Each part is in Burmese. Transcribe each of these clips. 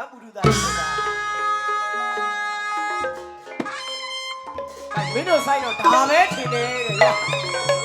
မတ်ပူတူသားဖြစ်တာမင်းတို့ဆိုင်တော့ဒါပဲထင်တယ်တဲ့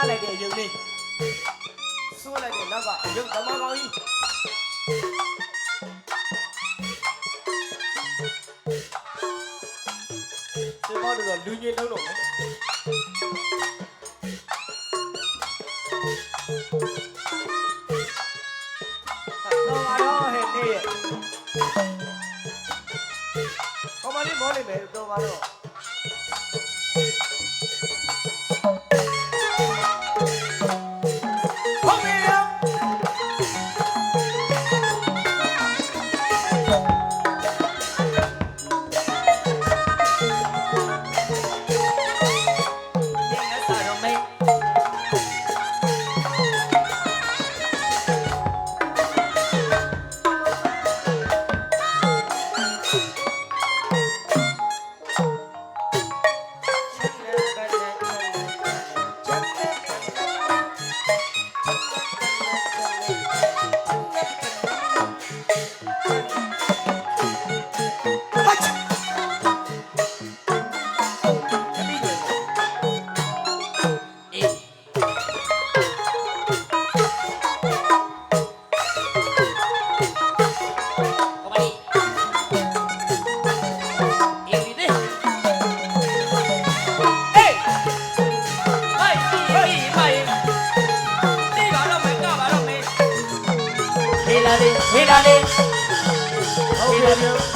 ကလိုက်တဲ့ယုံလေးဆိုးလိုက်တဲ့နောက်ကယုံသမားကောင်းကြီးဒီမော်တို့ကလူညင်လုံးတော့တော့အရောဟဲ့နေရဲ့ကောမလေးမော်နေမယ်တော့ပါတော့ Williams.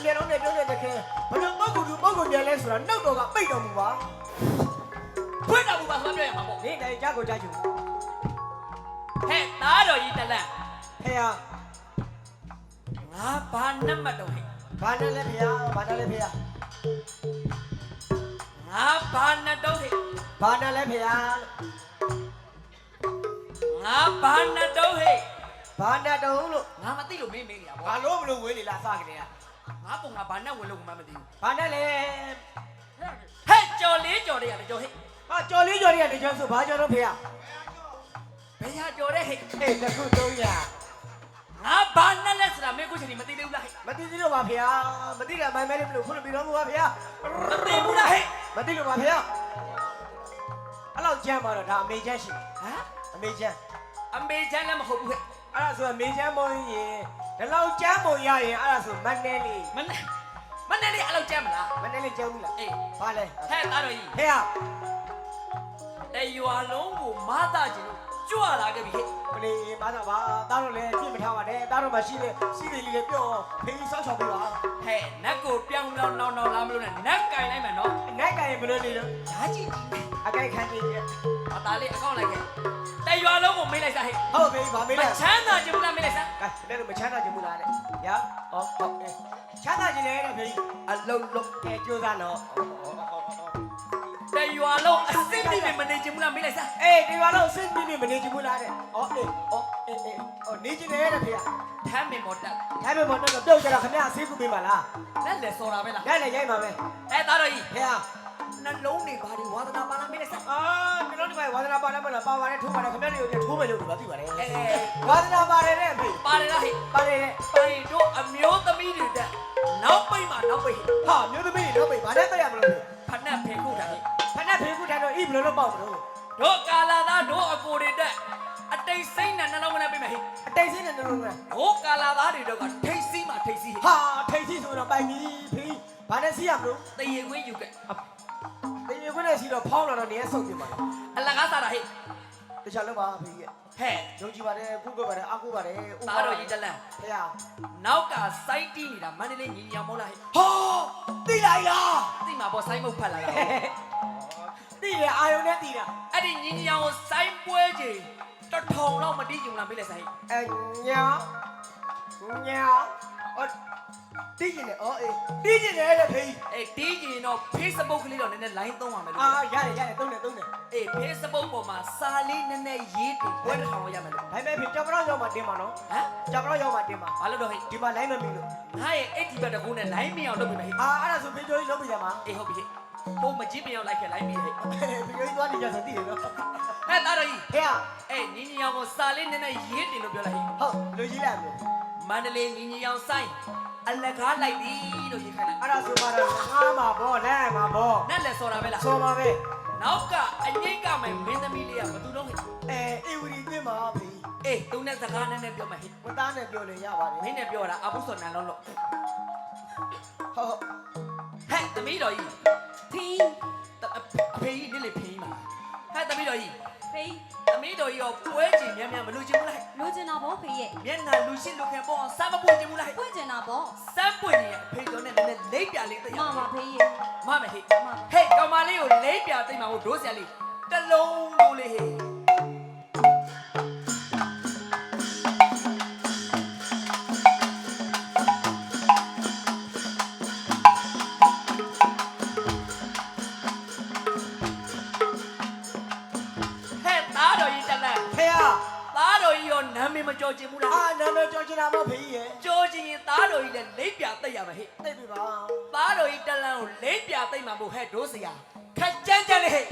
တခင်ဝင်ပြန်လို့လည်းလုံးတဲ့တခင်ဘယ်လိုပုံကိုယ်သူပုံကိုယ်ပြန်လဲဆိုတာနှုတ်တော်ကပိတ်တော်မူပါဖွင့်တော်မူပါဆိုပြောရမှာပေါ့နေ့တိုင်းကြားကိုကြားချူဟဲ့သားတော်ကြီးတလန့်ဖေဟာငါဘာနံပါတ်တော့ဟဲ့ဘာနဲ့လဲဖေဟာဘာနဲ့လဲဖေဟာငါဘာနဲ့တော့ဟဲ့ဘာနဲ့လဲဖေဟာငါဘာနဲ့တော့ဟဲ့ဘာနဲ့တုံးလို့ငါမသိလို့မင်းမေးနေတာပေါ့ဘာလို့မလို့ဝေးလေလားစကြတယ်က ငါပုံငါဘာနဲ့ဝင်လို့မှမသိဘူးဘာနဲ့လဲဟဲ့ကြော်လေးကြော်လေးရတယ်ကြော်ဟဲ့ဟာကြော်လေးကြော်လေးကတကြောဆိုဘာကြော်တော့ဖေဟာဘယ်ဟာကြော်တဲ့ဟဲ့အေးတစ်ခုသုံးရငါဘာနဲ့လဲဆိုတာမင်းကိုချင်မသိသေးဘူးလားဟဲ့မသိသေးလို့ပါဖေဟာမသိတဲ့အမိုင်းမဲလေးမလို့ခုနပြီးတော့မူပါဖေဟာမသိဘူးလားဟဲ့မသိလို့ပါဖေဟာအဲ့လောက်ကြမ်းပါတော့ဒါအမေချမ်းရှိဟမ်အမေချမ်းအမေချမ်းလည်းမဟုတ်ဘူးဟဲ့အဲ့ဒါဆိုအမေချမ်းမုံရင် ဒီလောက်ကြမ်းပုံရရင်အဲ့ဒါဆိုမနဲလေးမနဲ့မနဲ့လေးအဲ့လောက်ကြမ်းမလားမနဲလေးကြမ်းဘူးလားအေးဘာလဲဟဲ့သားတော်ကြီးဖေဟာတရွာလုံးကိုမားတာကျင်လို့ ကြွလာခဲ့ပြီဟဲ့မလေးမားတော့ပါတားတော့လည်းပြစ်မထားပါနဲ့တားတော့မှရှိတယ်ရှိတယ်လေးလည်းပြောဖေးဆောက်ချောက်ပေးပါဟဲ့နတ်ကိုပြောင်းပြောင်းနောင်နောင်လာမလို့နဲ့နတ်ကင်လိုက်မယ်နော်နိုင်ကရင်ဘယ်လိုနေလို့ဓာကြီးကြီးအကြိုက်ခံကြည့်အသားလေးအကောင့်လိုက်ခဲ့တရွာလုံးကိုမေးလိုက်စားဟဲ့ဟုတ်ပြီဗာမေးမလိုက်ချမ်းသာကြဘူးလားမေးလိုက်စားကဲလည်းတော့မချမ်းသာကြဘူးလားတဲ့။ညာ။ဟောဟုတ်ကဲ့။ချမ်းသာခြင်းလည်းတဲ့ဖေကြီးအလုံးလုံးကဲကြိုးစားတော့တရွာ လုံးအစစ်တိမနေကြဘူးလားမေးလိုက်စား။အေးဒီပါလို့စင်ပြင်းပြင်းမနေကြဘူးလားတဲ့။ဟောအေးဟောအေးအေးဟောနေခြင်းလည်းတဲ့ဖေကထမ်းမင်မော်တက်။ဒါပေမဲ့တော့ပြုတ်ကြတော့ခင်ဗျာဆေးကုပေးပါလားလက်လက်စော်တာပဲလား။ရိုက်လည်းရိုက်ပါမယ်အဲသားတော်ကြီး။ဖေဟာနှလုံးတွေဘာတွေဝါသနာပါလားမေးလိုက်စားအာကျွန်တော်ဒီမှာဝါသနာပါလားမလားပါပါတယ်ထိုးပါတယ်ခင်ဗျာတွေကိုထိုးမယ်လို့ပြောသိပါတယ်အဲ။ဝါသနာပါတယ်တဲ့ဖေပါတယ်လားဟဲ့။ပါတယ်တဲ့ တိုင်းတော့ဤဘယ်လိုလုပ်ပေါ့မလို့တို့ကာလာသားတို့အကိုတွေတက်အတိတ်စိမ့်နဲ့နှလုံးမနဲ့ပိတ်မယ်ဟဲ့။အတိတ်စင်းနဲ့နှလုံးကတို့ကာလာသားတွေတော့ကထိတ်စီးမှာထိတ်စီးဟဲ့ဟာထိတ်စီဆိုတော့ပိုင်ပြီဖေ။ဘာနဲ့စီးရမလို့တရေခွင်းယူခဲ့။တင်ရခွနဲ့စီတော့ဖောင်းလာတော့နေရဆုပ်ပြပါလားအလကားစားတာဟဲ့။တခြားလောက်ပါဖေကြီးဟဲ့။ယုံကြည်ပါတယ်ကုကုပါတယ်အကုပါတယ်။သားတော်ကြီးတလန့်ဖေဟာနောက်ကစိုက်တီးနေတာမန္တလေးညီညာမို့လားဟဲ့။ဟောတိလိုက်လားသိမှာပေါ့စိုင်းမုတ်ဖတ်လာတာ။ တိရအာယုံနဲ့တိတာအဲ့ဒီညီညာကိုစိုင်းပွဲကြီးတထောင်လောက်မတီးကြုံလားမေးလိုက်ဆိုင်။အညာညာအော်တိကျင်တယ်အော်အေးတိကျင်တယ်တဲ့ဖေကြီးအေးတီးကြရင်တော့ Facebook ကလေးတော့နည်းနည်း line သုံးရမယ်။လို့အာရတယ်ရတယ်သုံးတယ်သုံးတယ်အေး Facebook ပေါ်မှာစာလေးနည်းနည်းရေးတင်ပွဲတစ်ထောင်လောက်ရမယ်လို့။ဒါပေမဲ့ဖေကြောက်ကြောက်ရောက်မှတင်ပါနော်ဟမ်။ကြောက်ကြောက်ရောက်မှတင်ပါဘာလို့တော့ဟဲ့။ဒီမှာလိုင်းမမီလို့ငါရဲ့အဲ့ဒီဘက်တကူနဲ့ line မအောင်လုပ်ပြီမဟဲ့။အာအဲ့ဒါဆိုဖေကျိုးကြီးလုပ်ပြကြမှာအေးဟုတ်ပြီဟဲ့ ပုံမကြည့်မအောင်လိုက်ခဲ့ line ပြီဟဲ့။ဖေကျိုးကြီးသွားနေကြဆိုတိတယ်နော်။ဟဲ့သားတော်ကြီးဖေဟာအေးညီညီအောင်ကိုစာလေးနည်းနည်းရေးတင်လို့ပြောလိုက်ဟဲ့ဟုတ်လူကြီးလိုက်မလို့မမန္တလေးညီညီအောင်ဆိုင်အလကားလိုက်သည်လို့ရေးခိုင်းတာအဲ့ဒါဆိုမှတော့ငားမှာဗောလဲမှာဗောနဲ့လက်စော်တာပဲလားဆိုပါပဲနောက်ကအငိတ်ကမယ်မင်းသမီးလေးကဘယ်သူတော့ဟဲ့အဲအေဝရီတင်ပါပြီအေးသူနဲ့စကားနဲ့နဲ့ပြောမှဟဲ့ဝသားနဲ့ပြောလို့ရပါတယ်မင်းနဲ့ပြောတာအဘုစောနန်လုံးလို့ဟုတ် ဟဲ့သမီးတော်ကြီးဖီတအအဖေကြီးနေလေဖေးမှာဟဲ့သမီးတော်ကြီးဖီသမီးတော်ကြီးရောပွဲချင်များများမလူချင်ဘူးလားဟဲ့လိုချင်တာဗောဖေရဲ့မျက်နှာလူရှိလူခင်ပေါ်အောင်စမ်းမပွင့်ချင်ဘူးလားဟဲ့ပွင့်ချင်တာဗောစမ်းပွင့်နေရဲ့အဖေတော်နဲ့လည်းလိပ်ပြလေးသိရမအောင်မဖေရဲ့မမဟေ့ဟဲ့ကောင်မလေးကိုလိပ်ပြသိမှာကိုဒိုးဆရာလေးတစ်လုံးလုံးလေးဟေ့ဟဲ့ နာမည်မကြော်ချင်ဘူးလားအာနာမည်ကြော်ချင်တာဗောဖေကြီးရဲ့ကြော်ချင်ရင်သားတော်ကြီးလည်းလိပ်ပြသိရမှာဟေ့သိပြီပါသားတော်ကြီးတလန်းကိုလိပ်ပြသိမှာမို့ဟဲ့ဒိုးဆရာခက်ကြမ်းကြမ်းလေးဟဲ့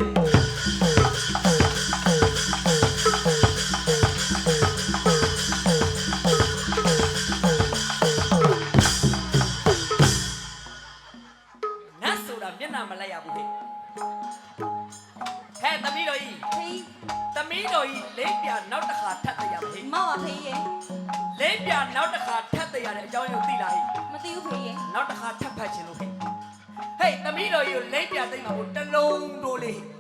လုံး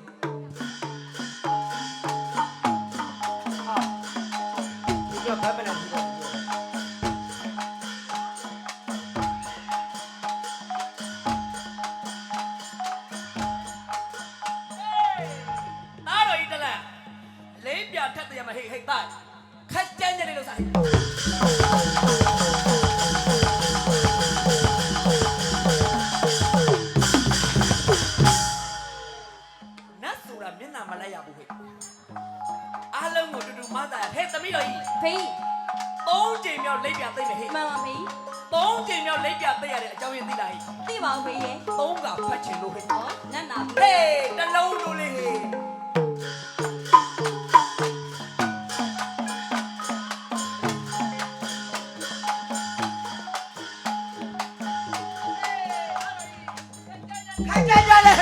ခိုင်ကြကြလေ